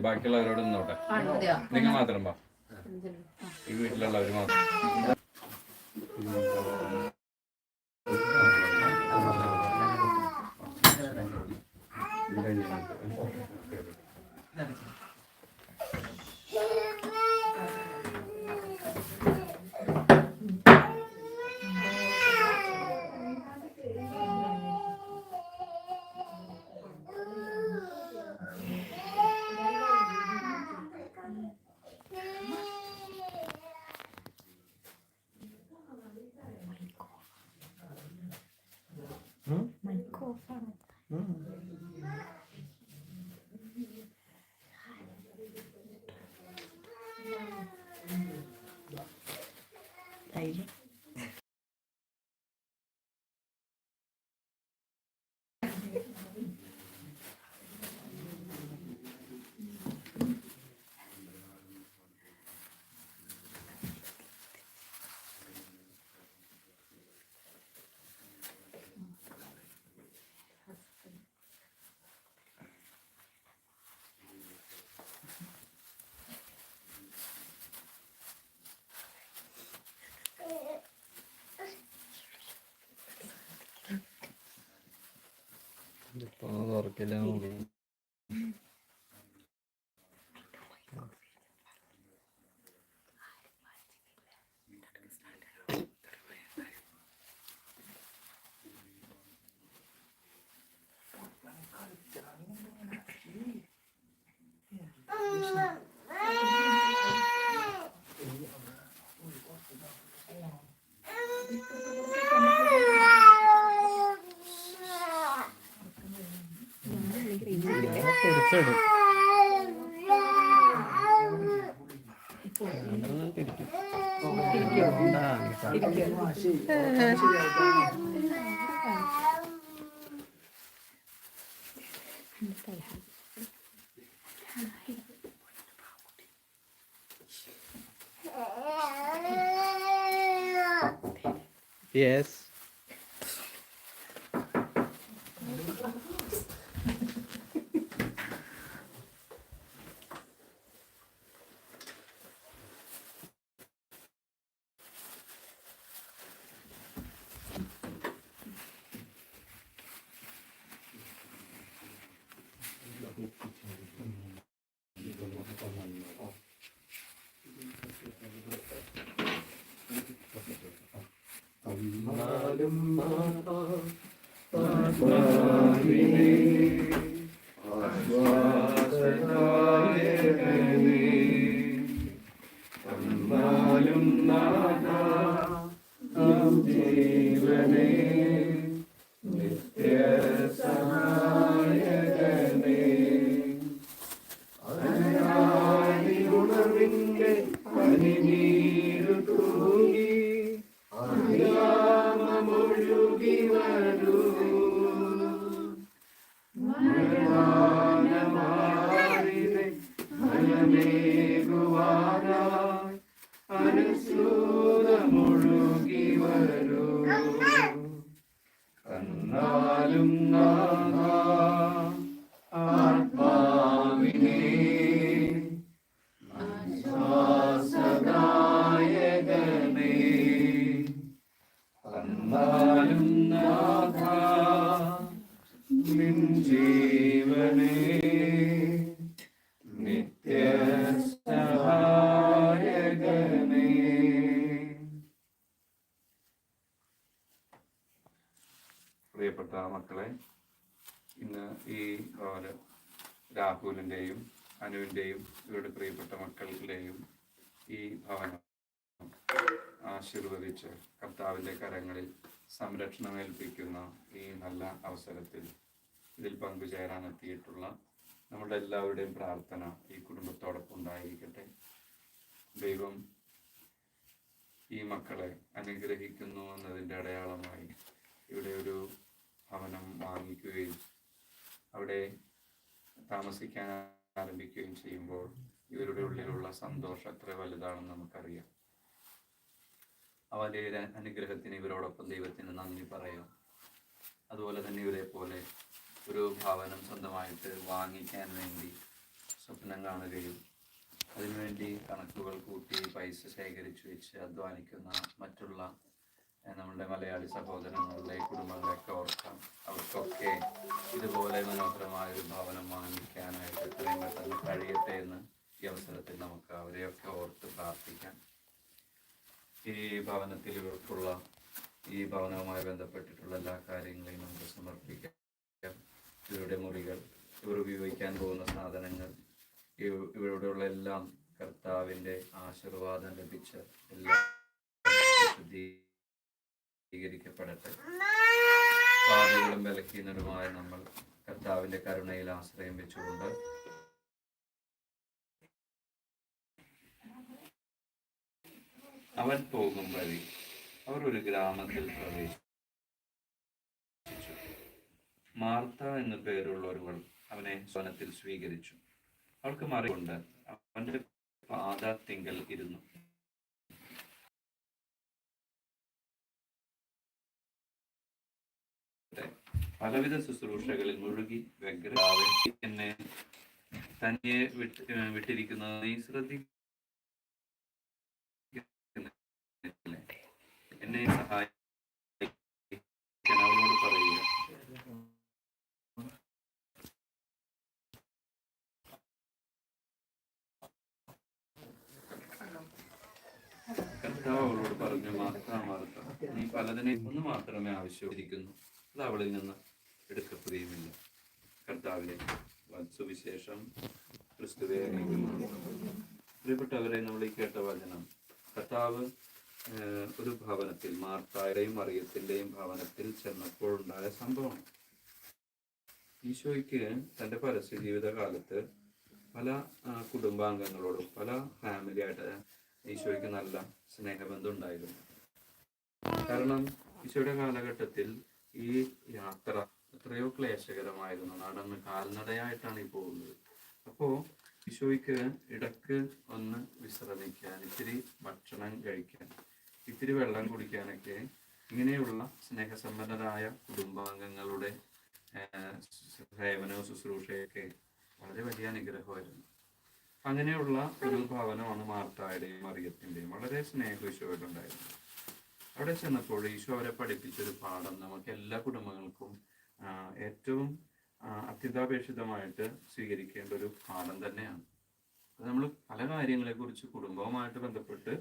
മതി. ബാക്കിയുള്ളവരോട് നിന്നോട്ടെ നിങ്ങൾ മാത്രം വാ. ഈ വീട്ടിലുള്ളവർ മാത്രം. Kailangan um mo Yes. Padma Padma yes കന്നാലും ആത്മാവിനെ ഈ ഭവനം ആശീർവദിച്ച് കർത്താവിന്റെ കരങ്ങളിൽ സംരക്ഷണം ഏൽപ്പിക്കുന്ന ഈ നല്ല അവസരത്തിൽ ഇതിൽ പങ്കുചേരാൻ എത്തിയിട്ടുള്ള നമ്മുടെ എല്ലാവരുടെയും പ്രാർത്ഥന ഈ കുടുംബത്തോടൊപ്പം ഉണ്ടായിരിക്കട്ടെ. ദൈവം ഈ മക്കളെ അനുഗ്രഹിക്കുന്നു എന്നതിന്റെ അടയാളമായി ഇവിടെ ഒരു ഭവനം വാങ്ങിക്കുകയും അവിടെ താമസിക്കാൻ ആരംഭിക്കുകയും ചെയ്യുമ്പോൾ ഇവരുടെ ഉള്ളിലുള്ള സന്തോഷം എത്ര വലുതാണെന്ന് നമുക്കറിയാം. ഒരു അനുഗ്രഹത്തിന് ഇവരോടൊപ്പം ദൈവത്തിന് നന്ദി പറയാം. അതുപോലെ തന്നെ ഇവരെ പോലെ ഒരു ഭവനം സ്വന്തമായിട്ട് വാങ്ങിക്കാൻ വേണ്ടി സ്വപ്നം കാണുകയും അതിനുവേണ്ടി കണക്കുകൾ കൂട്ടി പൈസ ശേഖരിച്ചു വെച്ച് അധ്വാനിക്കുന്ന മറ്റുള്ള നമ്മുടെ മലയാളി സഹോദരങ്ങളുടെ കുടുംബങ്ങളെയൊക്കെ ഓർക്കാം. അവർക്കൊക്കെ ഇതുപോലെ മനോഹരമായ ഒരു ഭവനം വാങ്ങിക്കാനായിട്ട് എത്രയും പെട്ടെന്ന് കഴിയട്ടെ എന്ന് ഈ അവസരത്തിൽ നമുക്ക് അവരെയൊക്കെ ഓർത്ത് പ്രാർത്ഥിക്കാം. ഈ ഭവനത്തിൽ ഇവർക്കുള്ള ഈ ഭവനവുമായി ബന്ധപ്പെട്ടിട്ടുള്ള എല്ലാ കാര്യങ്ങളെയും നമുക്ക് സമർപ്പിക്കാം. ഇവരുടെ മുറികൾ ഇവർ ഉപയോഗിക്കാൻ പോകുന്ന സാധനങ്ങൾ ഇവരുടെയുള്ള എല്ലാം കർത്താവിന്റെ ആശീർവാദം ലഭിച്ച എല്ലാം ശുദ്ധീകരിക്കപ്പെടട്ടെ. പാപികളും ബലഹീനരുമായ നമ്മൾ കർത്താവിന്റെ കരുണയിൽ ആശ്രയം വെച്ചുകൊണ്ട് അവൻ പോകും വഴി. അവർ ഒരു ഗ്രാമത്തിൽ പ്രവേശിച്ചു. മാർത്ത എന്നു പേരുള്ള ഒരുവൾ അവനെ സ്വനത്തിൽ സ്വീകരിച്ചു. അവൾക്ക് മറികൊണ്ട് അവന്റെ പാദത്തിങ്കൽ ഇരുന്നു. പലവിധ ശുശ്രൂഷകളിൽ മുഴുകി വ്യഗ്രതാവെ എന്നെ തന്നെ വിട്ട് വിട്ടിരിക്കുന്നത് നീ ശ്രദ്ധിക്കുന്നില്ലേ എന്നെ സഹായിക്കാൻ അവളോട് പറയുക. കർത്താവ് അവളോട് പറഞ്ഞു മാർത്ത മാർത്ത നീ പലതിനെ ഒന്ന് മാത്രമേ ആവശ്യപ്പെട്ടിരിക്കുന്നു. അത് അവളിൽ നിന്ന് എടുക്കപ്പെടുകയുമില്ല. കർത്താവിനെ സുവിശേഷം ക്രിസ്തുവെ പ്രിയപ്പെട്ടവരെ നമ്മൾ ഈ കേട്ട വചനം. കർത്താവ് ഒരു ഭവനത്തിൽ മാർത്തായുടെയും മറിയത്തിന്റെയും ഭവനത്തിൽ ചെന്നപ്പോൾ ഉണ്ടായ സംഭവമാണ്. ഈശോയ്ക്ക് തന്റെ പരസ്യ ജീവിതകാലത്ത് പല കുടുംബാംഗങ്ങളോടും പല ഫാമിലി ആയിട്ട് ഈശോയ്ക്ക് നല്ല സ്നേഹബന്ധം ഉണ്ടായിരുന്നു കാരണം ഈശോയുടെ കാലഘട്ടത്തിൽ ഈ യാത്ര എത്രയോ ക്ലേശകരമായിരുന്നു. നടന്ന് കാൽനടയായിട്ടാണ് ഈ പോകുന്നത്. അപ്പോ ഈശോയ്ക്ക് ഇടയ്ക്ക് ഒന്ന് വിശ്രമിക്കാൻ ഇത്തിരി ഭക്ഷണം കഴിക്കാൻ ഇത്തിരി വെള്ളം കുടിക്കാനൊക്കെ ഇങ്ങനെയുള്ള സ്നേഹസമ്പന്നരായ കുടുംബാംഗങ്ങളുടെ സേവനവും ശുശ്രൂഷയൊക്കെ വളരെ വലിയ അനുഗ്രഹമായിരുന്നു. അങ്ങനെയുള്ള ഒരു ഭവനമാണ് മാർത്തായുടെയും മറിയത്തിന്റെയും. വളരെ സ്നേഹം ഈശോയിലുണ്ടായിരുന്നു അവിടെ ചെന്നപ്പോൾ ഈശോ അവരെ പഠിപ്പിച്ചൊരു പാഠം നമുക്ക് എല്ലാ കുടുംബങ്ങൾക്കും ഏറ്റവും അത്യന്താപേക്ഷിതമായിട്ട് സ്വീകരിക്കേണ്ട ഒരു പാഠം തന്നെയാണ്. നമ്മൾ പല കാര്യങ്ങളെക്കുറിച്ച് കുടുംബവുമായിട്ട് ബന്ധപ്പെട്ട്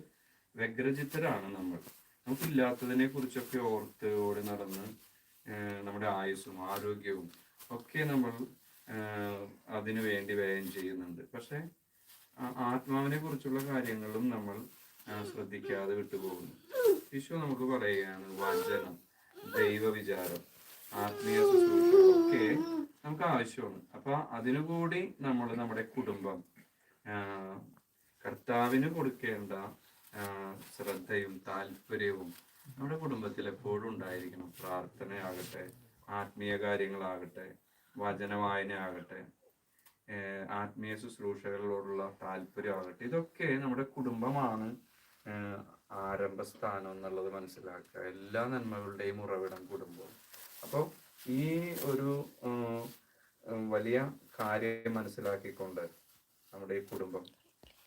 വ്യഗ്രചിത്തരാണ് നമ്മൾ. നമുക്കില്ലാത്തതിനെ കുറിച്ചൊക്കെ ഓർത്ത് ഓടി നടന്ന് നമ്മുടെ ആയുസ്സും ആരോഗ്യവും ഒക്കെ നമ്മൾ അതിനു വേണ്ടി വ്യയം ചെയ്യുന്നുണ്ട്. പക്ഷെ ആത്മാവിനെ കുറിച്ചുള്ള കാര്യങ്ങളും നമ്മൾ ശ്രദ്ധിക്കാതെ വിട്ടുപോകുന്നു. വിശ്വ നമുക്ക് പറയുകയാണ് വചനം ദൈവവിചാരം ആത്മീയ ഒക്കെ നമുക്ക് ആവശ്യമാണ്. അപ്പൊ അതിനുകൂടി നമ്മൾ നമ്മുടെ കുടുംബം കർത്താവിന് കൊടുക്കേണ്ട ശ്രദ്ധയും താല്പര്യവും നമ്മുടെ കുടുംബത്തിൽ എപ്പോഴും ഉണ്ടായിരിക്കണം. പ്രാർത്ഥനയാകട്ടെ ആത്മീയ കാര്യങ്ങളാകട്ടെ വചന വായനയാകട്ടെ ഏഹ് ആത്മീയ ശുശ്രൂഷകളോടുള്ള താല്പര്യമാകട്ടെ. ഇതൊക്കെ നമ്മുടെ കുടുംബമാണ് ആരംഭസ്ഥാനം എന്നുള്ളത് മനസ്സിലാക്കുക. എല്ലാ നന്മകളുടെയും ഉറവിടം കുടുംബം അപ്പോൾ ഈ ഒരു വലിയ കാര്യം മനസ്സിലാക്കിക്കൊണ്ട് നമ്മുടെ ഈ കുടുംബം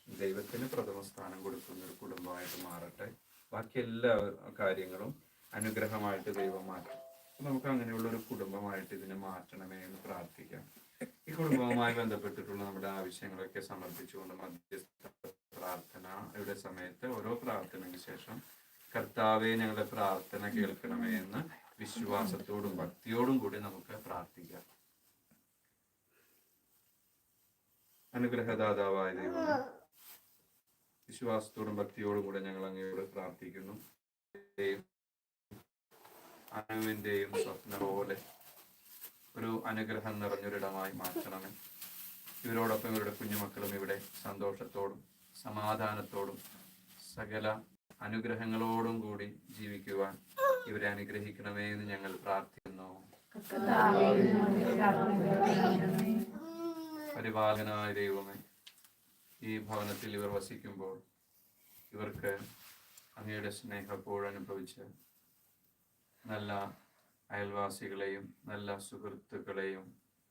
ദൈവത്തിന് പ്രഥമ സ്ഥാനം കൊടുക്കുന്ന ഒരു കുടുംബമായിട്ട് മാറട്ടെ. ബാക്കി എല്ലാ കാര്യങ്ങളും അനുഗ്രഹമായിട്ട് ദൈവം മാറ്റും. നമുക്ക് അങ്ങനെയുള്ള ഒരു കുടുംബമായിട്ട് ഇതിനെ മാറ്റണമേ എന്ന് പ്രാർത്ഥിക്കാം. ഈ കുടുംബവുമായി ബന്ധപ്പെട്ടിട്ടുള്ള നമ്മുടെ ആവശ്യങ്ങളൊക്കെ സമർപ്പിച്ചുകൊണ്ട് മധ്യസ്ഥ പ്രാർത്ഥന ഇവിടെ സമയത്ത് ഓരോ പ്രാർത്ഥനയ്ക്ക് ശേഷം കർത്താവെ ഞങ്ങളുടെ പ്രാർത്ഥന കേൾക്കണമേ എന്ന് വിശ്വാസത്തോടും ഭക്തിയോടും കൂടി നമുക്ക് പ്രാർത്ഥിക്കാം. അനുഗ്രഹദാതാവായ ദൈവമേ വിശ്വാസത്തോടും ഭക്തിയോടും കൂടെ ഞങ്ങൾ അങ്ങയോട് പ്രാർത്ഥിക്കുന്നു. അനുവിന്റെയും സ്വപ്ന പോലെ ഒരു അനുഗ്രഹം നിറഞ്ഞൊരിടമായി മാറ്റണമേ. ഇവരോടൊപ്പം ഇവരുടെ കുഞ്ഞുമക്കളും ഇവിടെ സന്തോഷത്തോടും സമാധാനത്തോടും സകല അനുഗ്രഹങ്ങളോടും കൂടി ജീവിക്കുവാൻ ഇവരെ അനുഗ്രഹിക്കണമേ എന്ന് ഞങ്ങൾ പ്രാർത്ഥിക്കുന്നു. പരിപാലനായ ദൈവമേ ഈ ഭവനത്തിൽ ഇവർ വസിക്കുമ്പോൾ ഇവർക്ക് അങ്ങയുടെ സ്നേഹം എപ്പോഴും അനുഭവിച്ച് നല്ല അയൽവാസികളെയും നല്ല സുഹൃത്തുക്കളെയും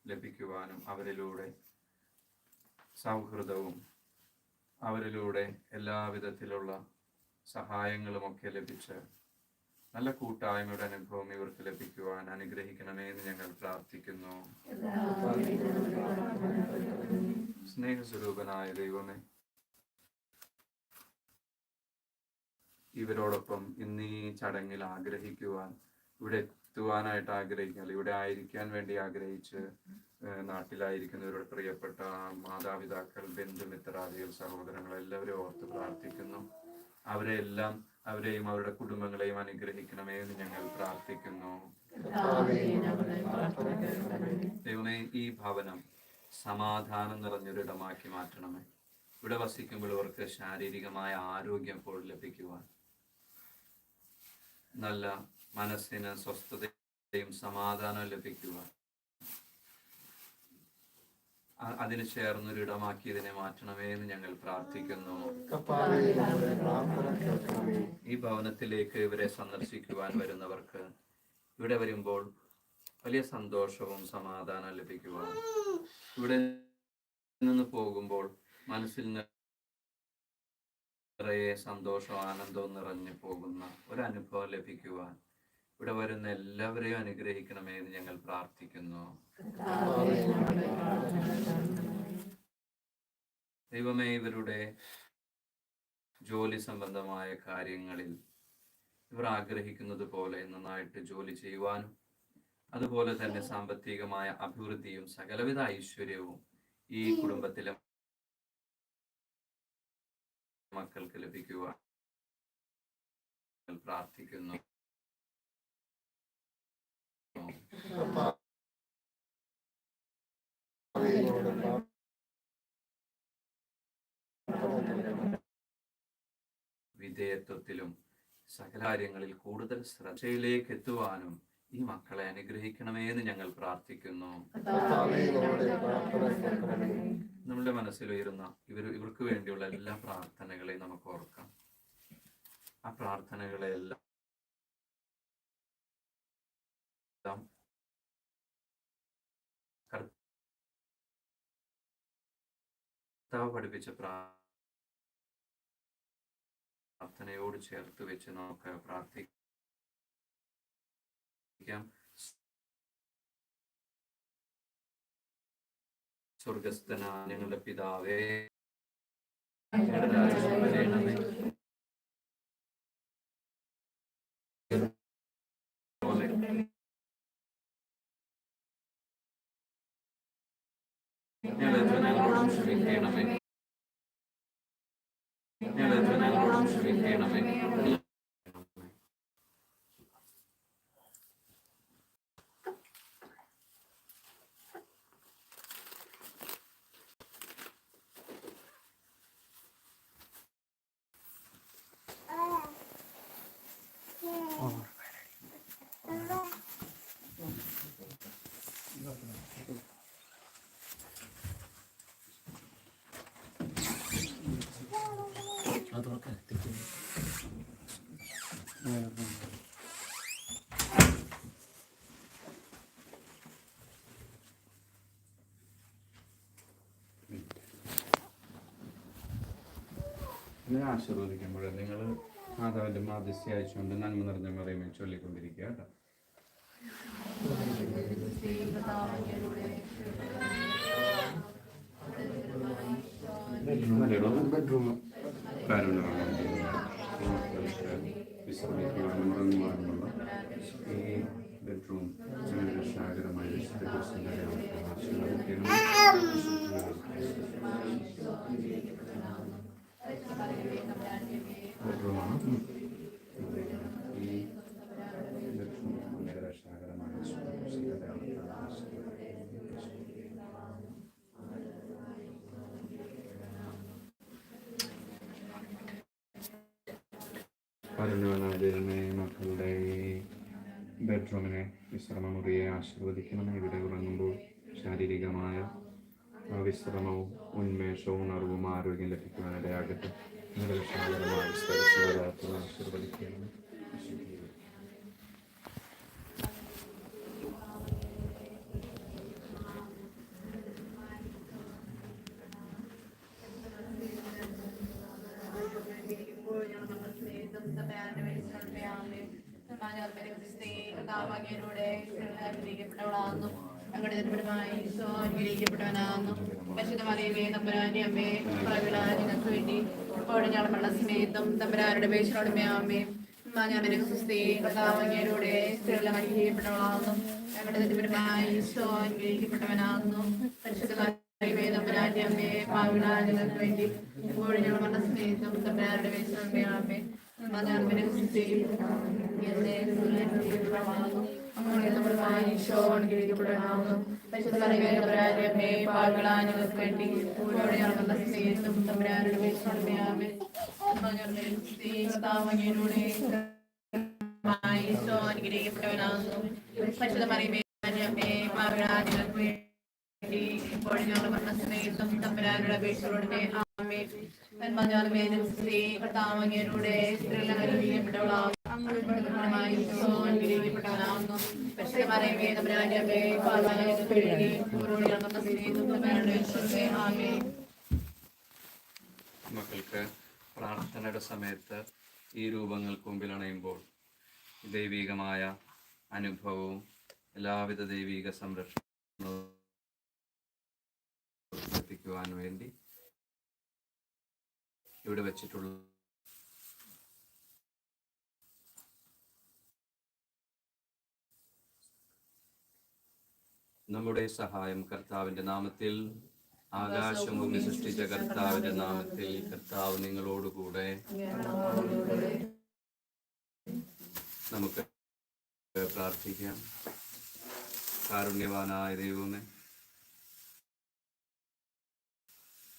ലഭിക്കുവാനും അവരിലൂടെ സൗഹൃദവും അവരിലൂടെ എല്ലാവിധത്തിലുള്ള സഹായങ്ങളുമൊക്കെ ലഭിച്ച് നല്ല കൂട്ടായ്മയുടെ അനുഭവം ഇവർക്ക് ലഭിക്കുവാൻ അനുഗ്രഹിക്കണമേ എന്ന് ഞങ്ങൾ പ്രാർത്ഥിക്കുന്നു. സ്നേഹസ്വരൂപനായ ദൈവമേ ഇവരോടൊപ്പം ഇന്ന് ഈ ചടങ്ങിൽ ആഗ്രഹിക്കുവാൻ ഇവിടെ എത്തുവാനായിട്ട് ആഗ്രഹിക്കുക ഇവിടെ ആയിരിക്കാൻ വേണ്ടി ആഗ്രഹിച്ച് നാട്ടിലായിരിക്കുന്നവരുടെ പ്രിയപ്പെട്ട മാതാപിതാക്കൾ ബന്ധുമിത്രാദികൾ സഹോദരങ്ങൾ എല്ലാവരും ഓർത്ത് പ്രാർത്ഥിക്കുന്നു. അവരെ എല്ലാം അവരെയും അവരുടെ കുടുംബങ്ങളെയും അനുഗ്രഹിക്കണമേ എന്ന് ഞങ്ങൾ പ്രാർത്ഥിക്കുന്നു. ദൈവമേ ഈ ഭവനം സമാധാനം നിറഞ്ഞൊരിടമാക്കി മാറ്റണമേ. ഇവിടെ വസിക്കുമ്പോൾ ഇവർക്ക് ശാരീരികമായ ആരോഗ്യം ഇപ്പോൾ ലഭിക്കുവാൻ. നല്ല മനസ്സിന് സ്വസ്ഥതയും സമാധാനവും ലഭിക്കുവാൻ. അതിന് ചേർന്നൊരിടമാക്കി ഇതിനെ മാറ്റണമേ എന്ന് ഞങ്ങൾ പ്രാർത്ഥിക്കുന്നു. ഈ ഭവനത്തിലേക്ക് ഇവരെ സന്ദർശിക്കുവാൻ വരുന്നവർക്ക് ഇവിടെ വരുമ്പോൾ വലിയ സന്തോഷവും സമാധാനം ലഭിക്കുവാൻ ഇവിടെ നിന്ന് പോകുമ്പോൾ മനസ്സിൽ നിറയെ സന്തോഷവും ആനന്ദവും നിറഞ്ഞു പോകുന്ന ഒരു അനുഭവം ലഭിക്കുവാൻ ഇവിടെ വരുന്ന എല്ലാവരെയും അനുഗ്രഹിക്കണമേ എന്ന് ഞങ്ങൾ പ്രാർത്ഥിക്കുന്നു. ദൈവമേ ഇവരുടെ ജോലി സംബന്ധമായ കാര്യങ്ങളിൽ ഇവർ ആഗ്രഹിക്കുന്നത് പോലെ നന്നായിട്ട് ജോലി ചെയ്യുവാനും അതുപോലെ തന്നെ സാമ്പത്തികമായ അഭിവൃദ്ധിയും സകലവിധ ഐശ്വര്യവും ഈ കുടുംബത്തിലെ മക്കൾക്ക് ലഭിക്കുക പ്രാർത്ഥിക്കുന്നു. വിധേയത്വത്തിലും സകല കാര്യങ്ങളിൽ കൂടുതൽ ശ്രദ്ധയിലേക്ക് എത്തുവാനും ഈ മക്കളെ അനുഗ്രഹിക്കണമേ എന്ന് ഞങ്ങൾ പ്രാർത്ഥിക്കുന്നു. നമ്മുടെ മനസ്സിൽ ഉയരുന്ന ഇവർ ഇവർക്ക് വേണ്ടിയുള്ള എല്ലാ പ്രാർത്ഥനകളെയും നമുക്ക് ഓർക്കാം. ആ പ്രാർത്ഥനകളെല്ലാം കർത്താവ് പഠിപ്പിച്ച പ്രാർത്ഥനയോട് ചേർത്ത് വെച്ച് നമുക്ക് പ്രാർത്ഥിക്കാം. സ്വർഗസ്ഥന ഞങ്ങളുടെ പിതാവേ. ഞങ്ങളുടെ ക്ഷമിക്കണമേ. ഞങ്ങളോടും ക്ഷമിക്കണമേ. ഇതിനെ ആശീർവദിക്കുമ്പോൾ നിങ്ങൾ മാതാവിന്റെ മാധ്യസ്ഥ അയച്ചുകൊണ്ട് നന്മ നിറഞ്ഞ മറിയുമേ ചൊല്ലിക്കൊണ്ടിരിക്കുക കേട്ടോ. ബെഡ്റൂം ബെഡ്റൂമാണ് ഈ ബെഡ്റൂം വളരെ രക്ഷാകരമായ പരന്നുവനാതിരുന്ന മക്കളുടെ ബെഡ്റൂമിനെ വിശ്രമമുറിയെ ആശീർവദിക്കണമേ ഇവിടെ ഉപദേശവും ഉണർവും ആരോഗ്യം ലഭിക്കുവാനിടയാകട്ടെ ലക്ഷണകരമായ സ്ഥലശിവരാത്രി ആശീർവദിക്കുകയാണ് ഞങ്ങളുടെ ജന്മനുമായി സോ സമേതം തമ്പുരാന്റെ വെളിച്ചത്തിന്റെ ആമേൻ സമാജാത്മക ക്രിസ്തേ കഥാഭാഗ്യനോടെ അനുഗ്രഹിക്കപ്പെട്ടവളാകുന്നു. ഞങ്ങളുടെ ജന്മമായി ഈശോ അനുഗ്രഹിക്കപ്പെട്ടവനാകുന്നു. പരിശുദ്ധ മറിയമേ തമ്പുരാന്റെ അമ്മേ ഞങ്ങൾക്ക് വേണ്ടി ഇപ്പോഴും ഞങ്ങളുടെ സ്നേഹത്തും തമ്പുരാരുടെ പേശിനോടുമേ അമ്മേ സമാജാത്മക ക്രിസ്തേ കഥാഭാഗ്യനോടെ സ്ത്രീകളെ അനുഗ്രഹിക്കപ്പെട്ടവളാകുന്നു ഞങ്ങളുടെ ജന്മമായി ഈശോ അനുഗ്രഹിക്കപ്പെട്ടവനാകുന്നു പരിശുദ്ധ മറിയമേ തമ്പുരാന്റെ അമ്മേ പാവിളാജനങ്ങൾക്ക് വേണ്ടി ഇപ്പോഴും ഞങ്ങൾ മരണ സ്നേഹിതം തമ്പുരാരുടെ പേശിനോടുമേ അമ്മേ സമാജാത്മക ക്രിസ്തേ ൂടെ സ്ത്രീകളെ അനുഗ്രഹിക്കപ്പെട്ടവളാകും മക്കൾക്ക് പ്രാർത്ഥനയുടെ സമയത്ത് ഈ രൂപങ്ങൾക്ക് മുമ്പിൽ അണയുമ്പോൾ ദൈവികമായ അനുഭവവും എല്ലാവിധ ദൈവിക സംരക്ഷണവും എത്തിക്കുവാൻ വേണ്ടി ഇവിടെ വെച്ചിട്ടുള്ള നമ്മുടെ സഹായം കർത്താവിന്റെ നാമത്തിൽ ആകാശം ഭൂമി സൃഷ്ടിച്ച കർത്താവിന്റെ നാമത്തിൽ കർത്താവ് നിങ്ങളോടുകൂടെ നമുക്ക് പ്രാർത്ഥിക്കാം. കാരുണ്യവാനായ ദൈവമേ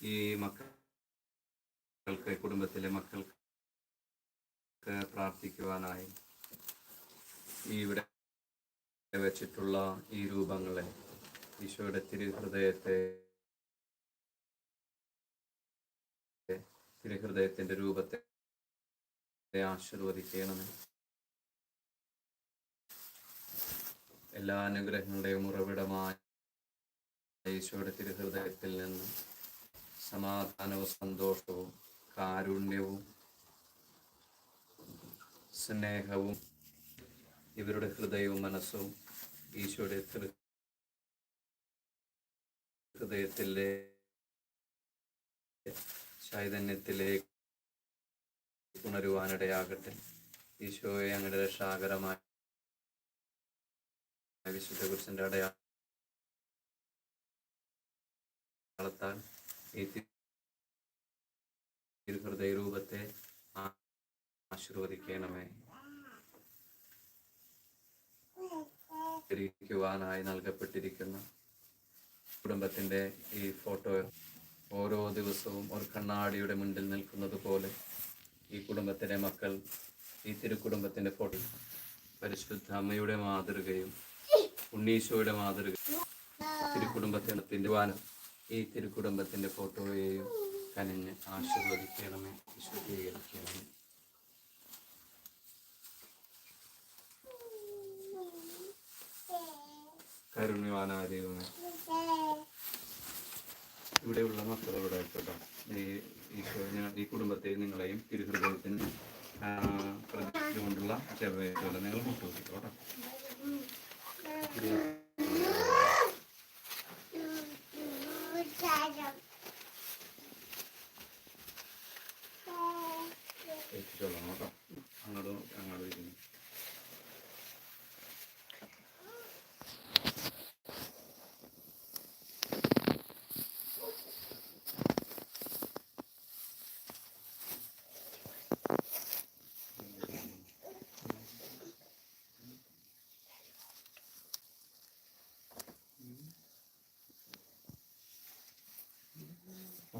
ഈ മക്കൾക്ക് കുടുംബത്തിലെ മക്കൾക്ക് പ്രാർത്ഥിക്കുവാനായി ഈ ഇവിടെ വെച്ചിട്ടുള്ള ഈ രൂപങ്ങളെ ഈശോയുടെ തിരുഹൃദയത്തെ തിരുഹൃദയത്തിന്റെ രൂപത്തെ ആശീർവദിക്കണമേ. എല്ലാ അനുഗ്രഹങ്ങളുടെയും ഉറവിടമായ ഈശോയുടെ തിരുഹൃദയത്തിൽ നിന്ന് സമാധാനവും സന്തോഷവും കാരുണ്യവും സ്നേഹവും ഇവരുടെ ഹൃദയവും മനസ്സും ഈശോയുടെ തിരു ഹൃദയത്തിലെ ചൈതന്യത്തിലേക്ക് ഉണരുവാനിടയാകട്ടെ. ഈശോയെ അങ്ങയുടെ രക്ഷാകരമായ വിശുദ്ധ കുരിശിന്റെ അടയാളത്താൽ ഈ തിരുഹൃദയ രൂപത്തെ ആശീർവദിക്കണമേ. ായി നൽകപ്പെട്ടിരിക്കുന്ന. കുടുംബത്തിന്റെ ഈ ഫോട്ടോ ഓരോ ദിവസവും ഒരു കണ്ണാടിയുടെ മുന്നിൽ നിൽക്കുന്നത് പോലെ ഈ കുടുംബത്തിലെ മക്കൾ ഈ തിരുക്കുടുംബത്തിന്റെ ഫോട്ടോ പരിശുദ്ധ അമ്മയുടെ മാതൃകയും ഉണ്ണീശോയുടെ മാതൃക തിരുക്കുടുംബത്തിന്റെ വാനം ഈ തിരുക്കുടുംബത്തിന്റെ ഫോട്ടോയെയും കനിഞ്ഞ് ആശീർവദിക്കണമേ വിശുദ്ധീകരിക്കണമേ. കരുണ്യവാനായ ദൈവമേ ഇവിടെയുള്ള മക്കളോട് കേട്ടോ ഈ ഞാൻ- ഈ കുടുംബത്തെ നിങ്ങളെയും തിരുഹൃദയത്തിന് കൊണ്ടുള്ള ചെറിയ നിങ്ങൾ എത്തിച്ചോളാം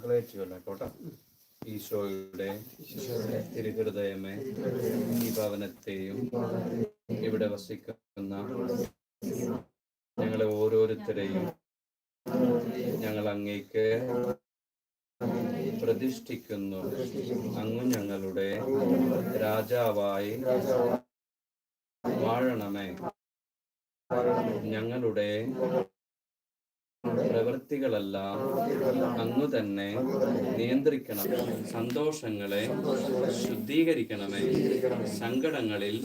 മക്കളെ വെച്ചുകൊള്ളാം കേട്ടോ ഈശോയുടെ തിരുഹൃദയമേ ഈ ഭവനത്തെയും ഇവിടെ വസിക്കുന്ന ഞങ്ങളെ ഓരോരുത്തരെയും ഞങ്ങൾ അങ്ങേക്ക് പ്രതിഷ്ഠിക്കുന്നു. അങ്ങ് ഞങ്ങളുടെ രാജാവായി വാഴണമേ. ഞങ്ങളുടെ പ്രവൃത്തികളെല്ലാം അങ്ങു തന്നെ നിയന്ത്രിക്കണം. സന്തോഷങ്ങളെ ശുദ്ധീകരിക്കണമേ. സങ്കടങ്ങളിൽ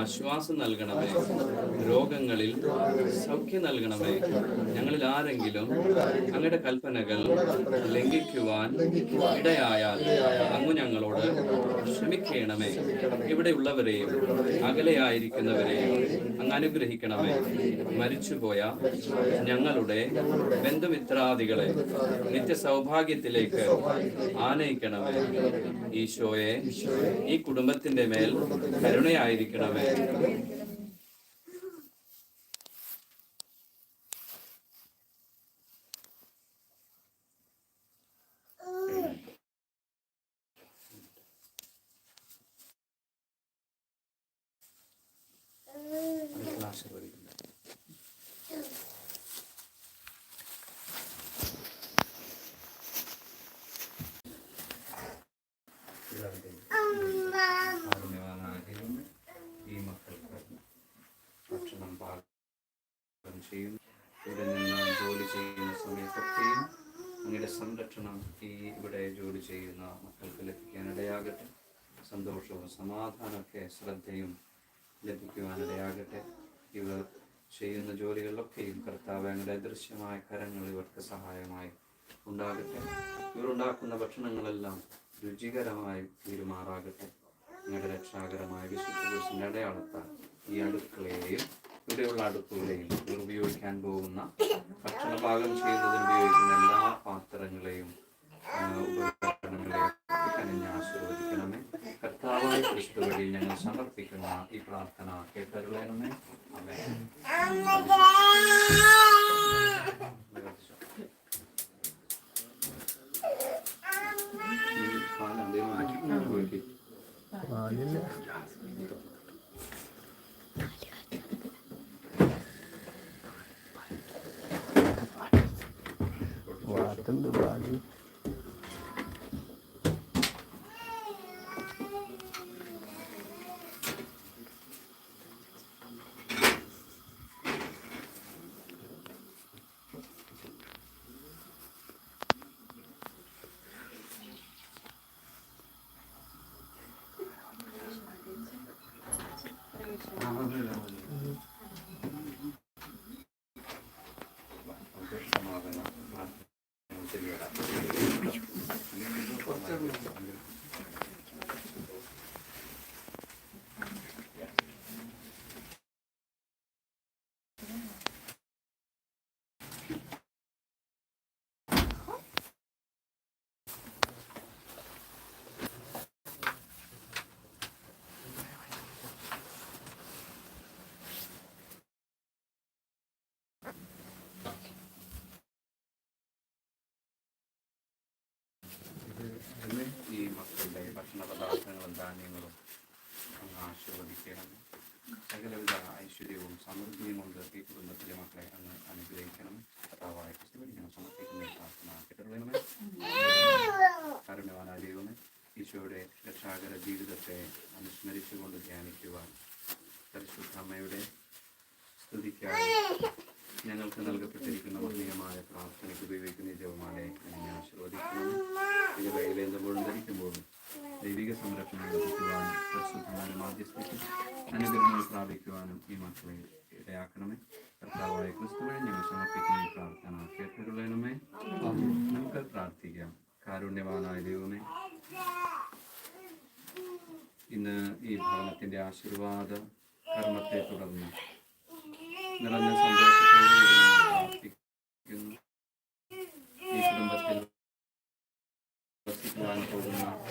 ആശ്വാസം നൽകണമേ. രോഗങ്ങളിൽ സൗഖ്യം നൽകണമേ. ഞങ്ങളിൽ ആരെങ്കിലും അങ്ങയുടെ കൽപ്പനകൾ ലംഘിക്കുവാൻ ഇടയായാൽ അങ്ങു ഞങ്ങളോട് ക്ഷമിക്കണമേ. ഇവിടെയുള്ളവരെയും അകലെയായിരിക്കുന്നവരെയും അങ്ങ് അനുഗ്രഹിക്കണമേ. മരിച്ചുപോയ ഞങ്ങളുടെ ബന്ധുമിത്രാദികളെ നിത്യസൗഭാഗ്യത്തിലേക്ക് ആനയിക്കണമേ. ഈശോയെ ഈ കുടുംബത്തിന്റെ മേൽ കരുണയായിരിക്കണമേ ആശീർവദിക്കുന്നു കാരുണ്യവാനാകിലും ഈ മക്കൾക്ക് ഭക്ഷണം പാകം ചെയ്യുന്നു ഇവിടെ നിന്ന് ജോലി ചെയ്യുന്ന സമയത്തൊക്കെയും സംരക്ഷണം ഈ ഇവിടെ ജോലി ചെയ്യുന്ന മക്കൾക്ക് ലഭിക്കാനിടയാകട്ടെ. സന്തോഷവും സമാധാനമൊക്കെ ശ്രദ്ധയും ലഭിക്കുവാനിടയാകട്ടെ. ഇവർ ചെയ്യുന്ന ജോലികളിലൊക്കെയും കർത്താവ് അങ്ങയുടെ ദൃശ്യമായ കരങ്ങൾ ഇവർക്ക് സഹായമായി ഉണ്ടാകട്ടെ. ഇവരുണ്ടാക്കുന്ന ഭക്ഷണങ്ങളെല്ലാം രുചികരമായി തീരുമാറാകട്ടെ. നിങ്ങളുടെ രക്ഷാകരമായ വിശുദ്ധ ദിവസത്തിന്റെ അടയാളത്താൽ ഈ അടുക്കളയെയും ഇവിടെയുള്ള അടുപ്പുകളെയും ഉപയോഗിക്കാൻ പോകുന്ന ഭക്ഷണ പാകം ചെയ്യുന്നതിന് ഉപയോഗിക്കുന്ന എല്ലാ പാത്രങ്ങളെയും ആ, ഉപകരണങ്ങളെയും കനിഞ്ഞ് ആശീർവദിക്കണമേ. കർത്താവായ ക്രിസ്തു വഴി ഞങ്ങൾ സമർപ്പിക്കുന്ന ഈ പ്രാർത്ഥന അമേ മാറ്റി them the value. ധാന്യങ്ങളും അങ്ങ് ആശീർവദിക്കണം. സകലവിധ ഐശ്വര്യവും സമൃദ്ധിയും കൊണ്ട് ഈ കുടുംബത്തിലെ മക്കളെ അങ്ങ് അനുഗ്രഹിക്കണം. കർത്താവായ ക്രിസ്തുവിനെ സമർപ്പിക്കുന്ന പ്രാർത്ഥന കേട്ടുള്ളവനെ കാരുണ്യവാനായ ദൈവമേ ഈശോയുടെ രക്ഷാകര ജീവിതത്തെ അനുസ്മരിച്ചുകൊണ്ട് ധ്യാനിക്കുവാൻ പരിശുദ്ധമ്മയുടെ സ്തുതിക്കാൻ ഞങ്ങൾക്ക് നൽകപ്പെട്ടിരിക്കുന്ന മഹനീയമായ പ്രാർത്ഥനയ്ക്ക് ഉപയോഗിക്കുന്ന ജപമാലയെ ആശീർവദിക്കുന്നു. ഇത് കയ്യിലേന്തുമ്പോഴും ധരിക്കുമ്പോഴും ദൈവിക സംരക്ഷണം ലഭിക്കുവാനും പരിശുദ്ധമായ മാധ്യസ്ഥയ്ക്ക് അനുഗ്രഹങ്ങൾ പ്രാപിക്കുവാനും ഈ മക്കളെ ഇടയാക്കണമേ. കർത്താവായ ക്രിസ്തുവിനെ ഞങ്ങൾ സമർപ്പിക്കുന്ന. പ്രാർത്ഥന കേട്ടുകൊള്ളണമേ. നമുക്ക് പ്രാർത്ഥിക്കാം. കാരുണ്യവാനായ ദൈവമേ ഇന്ന് ഈ ഭവനത്തിന്റെ ആശീർവാദ കർമ്മത്തെ തുടർന്ന് നിറഞ്ഞ സന്തോഷത്തോടെ പ്രാർത്ഥിക്കുന്നു. ഈ കുടുംബത്തിൽ വസിക്കുവാൻ പോകുന്ന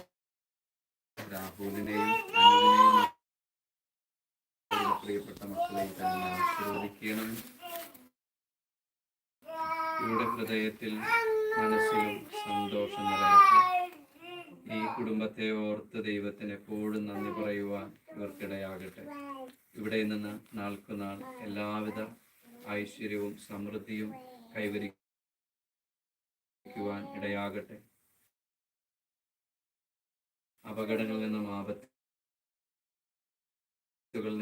രാഹുലിനെയും അനുവിനെയും പ്രിയപ്പെട്ട മക്കളെയും തന്നെ ആശീർവദിക്കണം. ഇവരുടെ ഹൃദയത്തിൽ മനസ്സിലും സന്തോഷം നിറയട്ടെ. ഈ കുടുംബത്തെ ഓർത്ത് ദൈവത്തിന് എപ്പോഴും നന്ദി പറയുവാൻ ഇവർക്കിടയാകട്ടെ. ഇവിടെ നിന്ന് നാൾക്കുനാൾ എല്ലാവിധ ഐശ്വര്യവും സമൃദ്ധിയും കൈവരിക്കുവാൻ ഇടയാകട്ടെ. അപകടങ്ങളിൽ നിന്നും ആപത്തുകളിൽ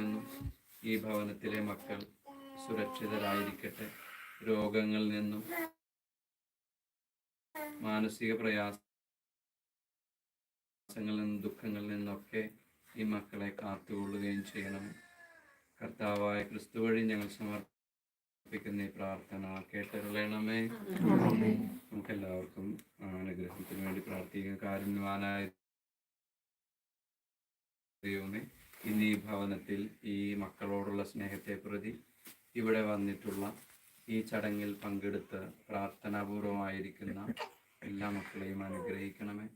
നിന്നും ഈ ഭവനത്തിലെ മക്കൾ സുരക്ഷിതരായിരിക്കട്ടെ. രോഗങ്ങളിൽ നിന്നും മാനസിക പ്രയാസങ്ങളിൽ നിന്നും ദുഃഖങ്ങളിൽ നിന്നൊക്കെ ഈ മക്കളെ കാത്തുകൊള്ളുകയും ചെയ്യണം. കർത്താവായ ക്രിസ്തു വഴി ഞങ്ങൾ സമർപ്പിക്കുന്ന ഈ പ്രാർത്ഥന കേട്ടറിയണമേ നമുക്ക് എല്ലാവർക്കും അനുഗ്രഹത്തിന് വേണ്ടി പ്രാർത്ഥിക്കുക. കാരുണ്യവാനായ ദൈവമേ ഇന്ന് ഈ ഭവനത്തിൽ ഈ മക്കളോടുള്ള സ്നേഹത്തെ പ്രതി ഇവിടെ വന്നിട്ടുള്ള ഈ ചടങ്ങിൽ പങ്കെടുത്ത് പ്രാർത്ഥനാപൂർവമായിരിക്കുന്ന എല്ലാ മക്കളെയും അനുഗ്രഹിക്കണമേ.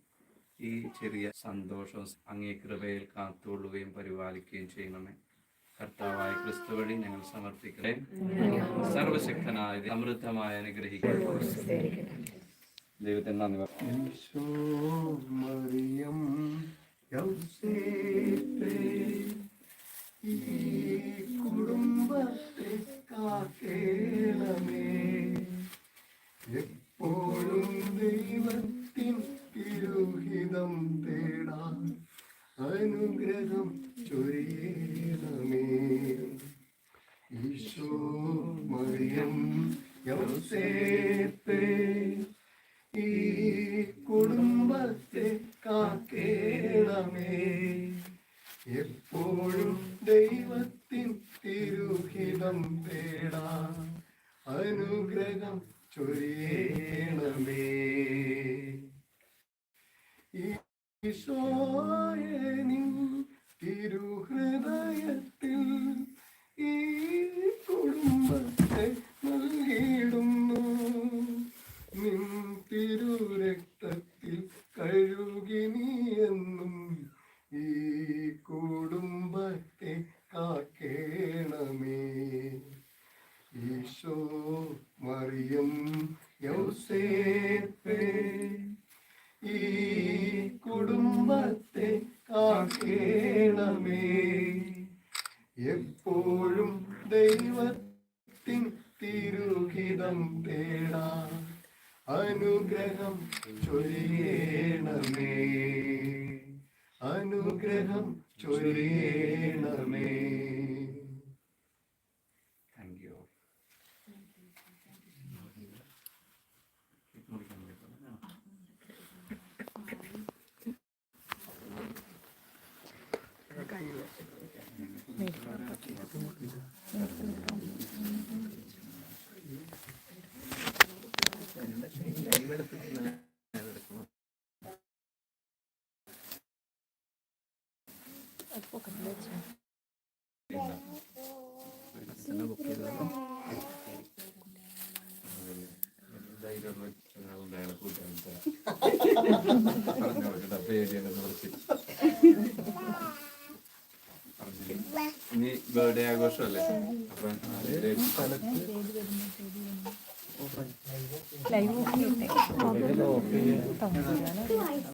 ഈ ചെറിയ സന്തോഷം അങ്ങേ കൃപയിൽ കാത്തുകൊള്ളുകയും പരിപാലിക്കുകയും ചെയ്യണമേ. കർത്താവായ ക്രിസ്തു വഴി ഞങ്ങൾ സമർപ്പിക്കണേ സർവശക്തനായ സമൃദ്ധമായ അനുഗ്രഹിക്കണം ദൈവത്തിന് നന്ദി. മറിയം. യൗസേപ്പേ, ഈ കുടുംബത്തെ കാക്കേണമേ എപ്പോഴും ദൈവത്തിൻ തിരുഹിതം തേടാൻ അനുഗ്രഹം ചൊരിയണമേ ഈശോ മറിയം യൗസേപ്പേ ഈ കുടുംബത്തെ കാക്കേണമേ. എപ്പോഴും ദൈവത്തിൻ തിരുഹിതം തേടാ അനുഗ്രഹം ചൊരിയണമേ. ഈശോയെ നിൻ തിരുഹൃദയത്തിൽ ഈ കുടുംബത്തെ നൽകിയിടുന്നു. നിൻ തിരുരക്തത്തിൽ കഴുകി നീ എന്നും ഈ കുടുംബത്തെ കാക്കേണമേ. ഈശോ മറിയം യൗസേപ്പേ ഈ കുടുംബത്തെ കാക്കേണമേ. എപ്പോഴും ദൈവത്തിൻ തിരുഹിതം തേടാ. അനുഗ്രഹം ചൊരിയണമേ അനുഗ്രഹം ചൊരിയണമേ താങ്ക് യു ഇനി ബർത്ത്ഡേ ആഘോഷമല്ലേ? അപ്പൊ ലൈവ് Thank you.